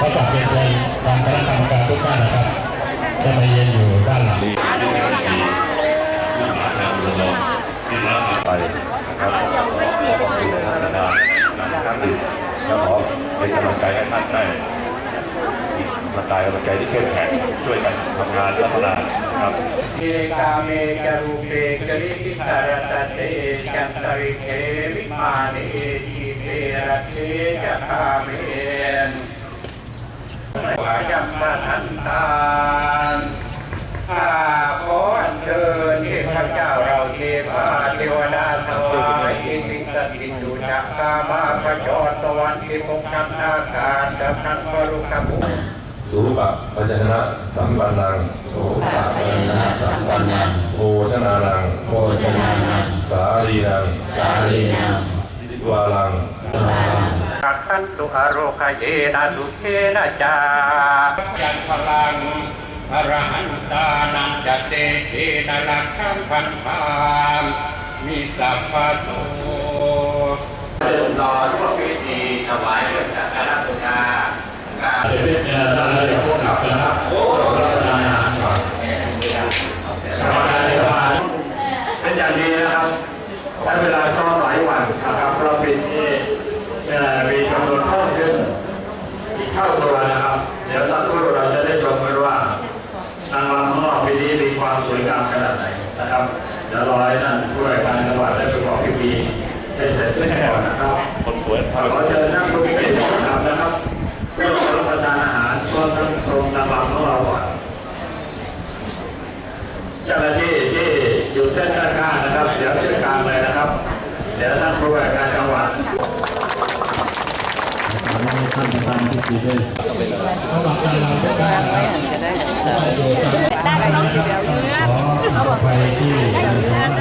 ก็ฝากเป็นคนตามคณะกรรมการทุกท่านนะครับจะมาเยืนอยู่ด้านหลังไปครับนะครับแล้วขอเป็นกำลังใจให้ท่านได้กำลังกายกำลังใจที่เข้มแข็งช่วยกันทำงานรัฒนานครับเอกาเมกรูเปกริพิตารตัตเตกันตริเกวิมาเนจีเมระเตจคาเมน วายัมมาทันตาข้าขออัญเชิญเทพเจ้าเราเทพาเทวดาทั้งหลายที่สิงสถิตอยู่จากกามาพระจรตะวันที่ปกกันอาการดับนันกรุกบุสุปะปัจจนะสัมปันนังโอปะปยนะสัมปันนังโภชนานังโภชนานังสาลีนังสาลีนังทิวาลัง ขันตุอโรคเยนะสุเทนะจายันพลังอรหันตานันจะเตเทนะลักขังพันพามมีสัพพะโตเริ่มรอร่วมพิธีถวายเรื่องจากคณะตุลาการเด็กเนี่ยได้เลยพวกกับนะครับโอ้โหเราได้อาหารก่อนกรรมการเดียนเป็นอย่างดีนะครับใช้เวลาซ้อมหลายวันครับเพราะปีนี้เอ่อมีจำนวนเพิ่มขึ้น อีกเท่าตัวนะครับ เดี๋ยวสักครู่เราจะได้ชมกันว่านางรำของเราปีนี้มีความสวยงามขนาดไหนนะครับ เดี๋ยวรอให้ท่านผู้ราชการจังหวัดได้ประกอบพิธีให้เสร็จสิ้นก่อนนะครับคนสวยขอเชิญนั่งทุกท่านนะครับเพื่อรับประทานอาหารก็ต้องชมนางรำของเราก่อนเจ้าหน้าที่ที่อยู่เส้นด้านข้างนะครับ เดี๋ยวเชื่อกลางเลยนะครับ เดี๋ยวท่านผู้ว่าการ จังหวัดข